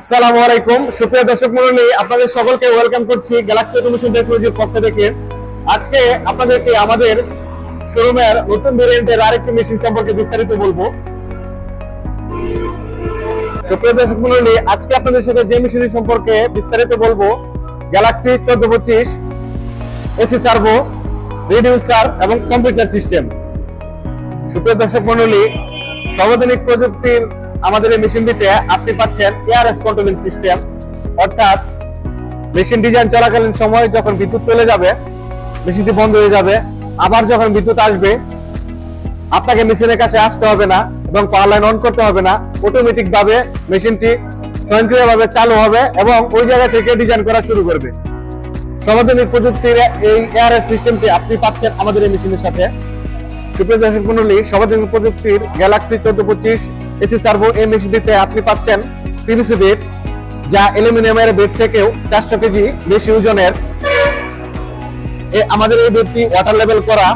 আসসালামু আলাইকুম। সুপ্রিয় দর্শক মণ্ডলী আপনাদের সকলকে ওয়েলকাম করছি গ্যালাক্সি অটোমেশন টেকনোলজির পক্ষ থেকে। আজকে আপনাদেরকে আমাদের শোরুমের নতুন ভেরিয়েন্টের আরেকটি মেশিন সম্পর্কে বিস্তারিত বলব। সুপ্রিয় দর্শক মণ্ডলী আজকে আপনাদের সাথে যে মেশিনের সম্পর্কে বিস্তারিত বলব গ্যালাক্সি চোদ্দ পঁচিশ এসি সার্ভো রিডিউসার এবং কম্পিউটার সিস্টেম সুপ্রিয় দর্শক মণ্ডলী সর্বাধুনিক প্রযুক্তির আমাদের এই মেশিনটিতে আপনি পাচ্ছেন এআরএস কন্ট্রোলিং সিস্টেম অর্থাৎ মেশিন ডিজাইন চলাকালীন সময় যখন বিদ্যুৎ চলে যাবে মেশিনটি বন্ধ হয়ে যাবে, আবার যখন বিদ্যুৎ আসবে, আপনাকে মেশিনের কাছে আসতে হবে না এবং পাওয়ার লাইন অন করতে হবে না। অটোমেটিক ভাবে মেশিনটি স্বয়ংক্রিয়ভাবে চালু হবে এবং ওই জায়গা থেকে ডিজাইন করা শুরু করবে। সর্বাধুনিক প্রযুক্তির এই এআরএস সিস্টেমটি আপনি পাচ্ছেন আমাদের এই মেশিনের সাথে। সুপ্রিয় দর্শক মন্ডলী প্রযুক্তির গ্যালাক্সি চোদ্দ পঁচিশ এসি সার্ভো মেশিনটিতে আপনি পাচ্ছেন পিভিসি বেড যা অ্যালুমিনিয়ামের বেড থেকেও চারশো কেজি বেশি ওজনের। আমাদের এই বেডটি ওয়াটার লেভেল করা।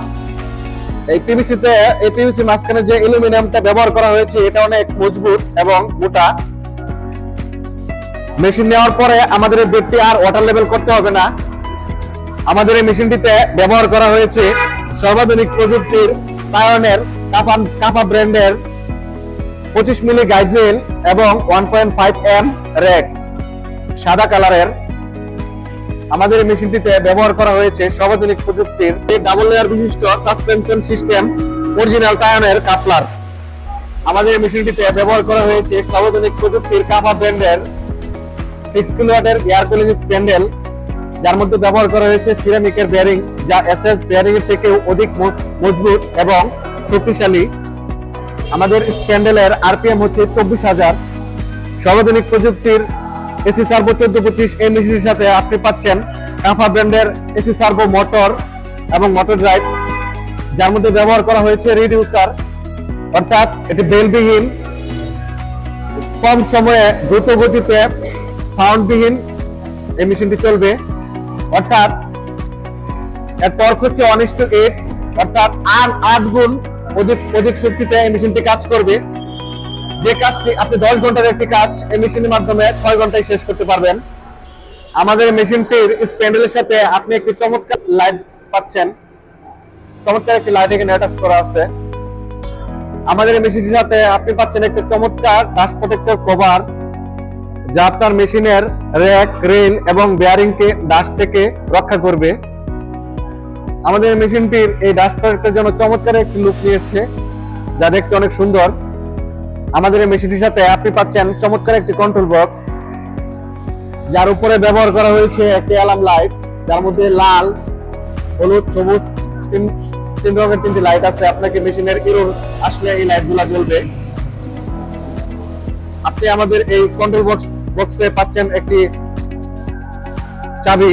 এই পিভিসি তে, এই পিভিসি মাঝখানে যে অ্যালুমিনিয়ামটা ব্যবহার করা হয়েছে, এটা অনেক মজবুত এবং মোটা। মেশিন নেওয়ার পরে আমাদের এই বেডটি আর ওয়াটার লেভেল করতে হবে না। আমাদের এই মেশিনটিতে ব্যবহার করা হয়েছে সর্বাধুনিক প্রযুক্তির টায়নের কাফা কাফা ব্র্যান্ডের পঁচিশ মিলি গাইড্রেল এবং one point five M rack সাদা কালারের আমাদের মেশিনটিতে ব্যবহার করা হয়েছে সর্বাধুনিক প্রযুক্তির ডাবল লেয়ার বিশিষ্ট সাসপেনশন সিস্টেম অরিজিনাল টায়নের কাপলার আমাদের মেশিনটিতে ব্যবহার করা হয়েছে সর্বাধুনিক প্রযুক্তির কাফা ব্র্যান্ডের সিক্স কিলোওয়াটের এয়ার কুলিং স্প্যান্ডেল যার মধ্যে ব্যবহার করা হয়েছে সিরামিকের বেয়ারিং যা এসএস বেয়ারিং এর থেকেও অধিক মজবুত এবং শক্তিশালী। আমাদের স্প্যান্ডেলের আরপিএম হচ্ছে চব্বিশ হাজার। সর্বাধুনিক প্রযুক্তির এসি সার্ভো চোদ্দ পঁচিশ এই মেশিনের সাথে আপনি পাচ্ছেন কাফা ব্র্যান্ডের এসি সার্ভো মোটর এবং মোটর ড্রাইভ যার মধ্যে ব্যবহার করা হয়েছে রিডিউসার অর্থাৎ এটি বেলবিহীন, কম সময়ে দ্রুত গতিতে সাউন্ডবিহীন এই মেশিনটি চলবে। অর্থাৎ এর টর্ক হচ্ছে ওয়ান টু এইট অর্থাৎ আট আট গুণ অধিক অধিক শক্তিতে এই মেশিনটি কাজ করবে। যে কাজটি আপনি দশ ঘণ্টার একটি কাজ, এই মেশিনের মাধ্যমে ছয় ঘন্টায় শেষ করতে পারবেন। আমাদের মেশিনটির স্প্যান্ডেলের সাথে আপনি একটি চমৎকার লাইট পাচ্ছেন। চমৎকার একটি লাইট এখানে অ্যাটাচ করা আছে। আমাদের মেশিনটির সাথে আপনি পাচ্ছেন একটি চমৎকার ডাস্ট প্রোটেক্টর কভার যা আপনার মেশিনের র্যাক রেল এবং বেয়ারিং কে ডাস্ট থেকে রক্ষা করবে। আমাদের মেশিনটির এই ডাস্ট প্রোটেক্টর জন্য চমৎকার একটি লুক নিয়ে এসেছে, যা দেখতে অনেক সুন্দর। আমাদের এই মেশিনটির সাথে আপনি পাচ্ছেন চমৎকার একটি কন্ট্রোল বক্স যার উপরে ব্যবহার করা হয়েছে একটি অ্যালার্ম লাইট যার মধ্যে লাল, হলুদ, সবুজ, তিন রঙের তিনটি লাইট আছে। আপনাকে মেশিনের এরর আসলে এই লাইটগুলো জ্বলবে। আপনি আমাদের এই কন্ট্রোল বক্স বক্সে পাচ্ছেন একটি চাবি,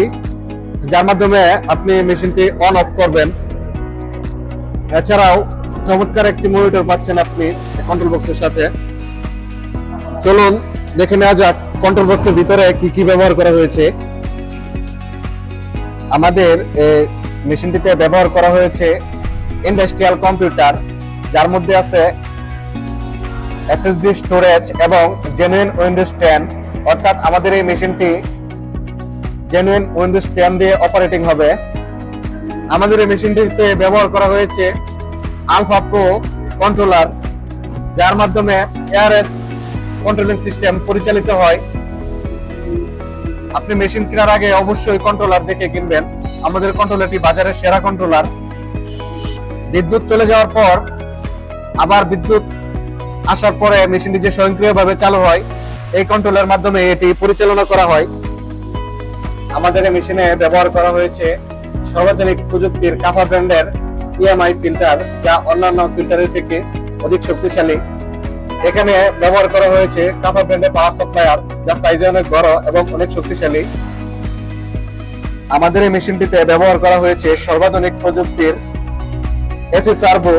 যার মাধ্যমে আপনি মেশিনটি অন অফ করবেন। এছাড়াও চমৎকার একটি মনিটর পাচ্ছেন আপনি কন্ট্রোল বক্সের সাথে। চলুন দেখে নেওয়া যাক কন্ট্রোল বক্সের ভিতরে কি কি ব্যবহার করা হয়েছে। আমাদের মেশিনটিতে ব্যবহার করা হয়েছে ইন্ডাস্ট্রিয়াল কম্পিউটার যার মধ্যে আছে এসএসডি স্টোরেজ এবং জেনুইন উইন্ডোজ 10 অর্থাৎ আমাদের এই মেশিনটি জেনুইন উইন্ডোজ 10 দিয়ে অপারেটিং হবে। আমাদের এই মেশিনটিতে ব্যবহার করা হয়েছে আলফা প্রো কন্ট্রোলার যার মাধ্যমে এআরএস কন্ট্রোলিং সিস্টেম পরিচালিত হয়। আপনি মেশিন কেনার আগে অবশ্যই কন্ট্রোলার দেখে কিনবেন। আমাদের কন্ট্রোলারটি বাজারের সেরা কন্ট্রোলার বিদ্যুৎ চলে যাওয়ার পর আবার বিদ্যুৎ আসার পরে মেশিনটি যে স্বয়ংক্রিয়ভাবে চালু হয় এই কন্ট্রোলের মাধ্যমে এটি পরিচালনা করা হয়। আমাদের এই মেশিনে ব্যবহার করা হয়েছে সর্বাধুনিক প্রযুক্তির কাফা ব্র্যান্ডের ইএমআই ফিল্টার যা অন্যান্য ফিল্টারের থেকে অধিক শক্তিশালী। এখানে ব্যবহার করা হয়েছে কাফা ব্র্যান্ডের পাওয়ার সাপ্লায়ার যা সাইজে অনেক বড় এবং অনেক শক্তিশালী। আমাদের এই মেশিনটিতে ব্যবহার করা হয়েছে সর্বাধুনিক প্রযুক্তির এসি সার্ভো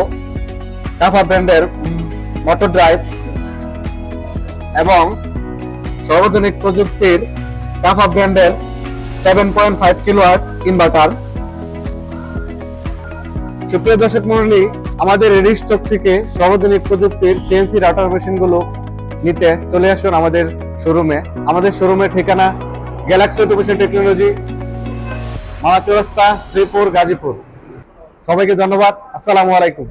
কাফা ব্র্যান্ডের মোটর ড্রাইভ এবং সর্বাধুনিক প্রযুক্তির কাফা ব্র্যান্ডের seven point five kilowatt inverter সুপ্রিয় দর্শক মন্ডলী আমাদের রিস্টক থেকে সর্বাধুনিক প্রযুক্তির সিএনসি রাউটার মেশিনগুলো নিতে চলে আসুন আমাদের শোরুমে আমাদের শোরুমের ঠিকানা গ্যালাক্সি অটোমেশন টেকনোলজি মামা চৌরাস্তা শ্রীপুর, গাজীপুর। সবাইকে ধন্যবাদ। আসসালামু আলাইকুম।